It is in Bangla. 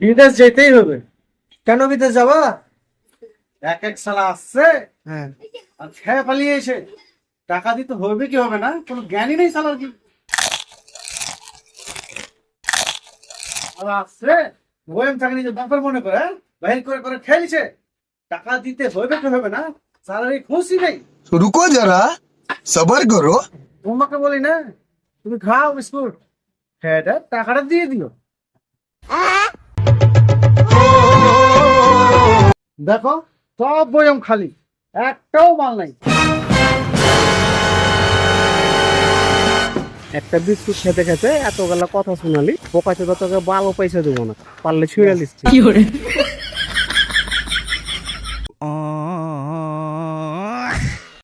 বিদেশ যেতেই হবে। কেন বিদেশ যাবা? এক এক সালা আসছে হ্যাঁ। আর খেয়ে পালিয়ে এসে টাকা দিতে হবে কি হবে না? কোনো জ্ঞানই নেই সালার কি? আসছে ওয়েম চাকরি যে ব্যাপার মনে করে হ্যাঁ? বাহির করে করে খেলছে টাকা দিতে হবে কি হবে না? স্যালারি খুশি নেই। রুকো যারা সবার করো। তোমাকে বলি না তুমি খাও বিস্কুট। হ্যাঁ টাকাটা দিয়ে দিও। দেখো সব বয়ম খালি একটাও মাল নাই। একটা বিস্কুট খেতে খেতে এতগুলা কথা শোনালি পোকা চোদা তোকে বালও পয়সা দেবো না পারলে ছিঁড়ে দিচ্ছি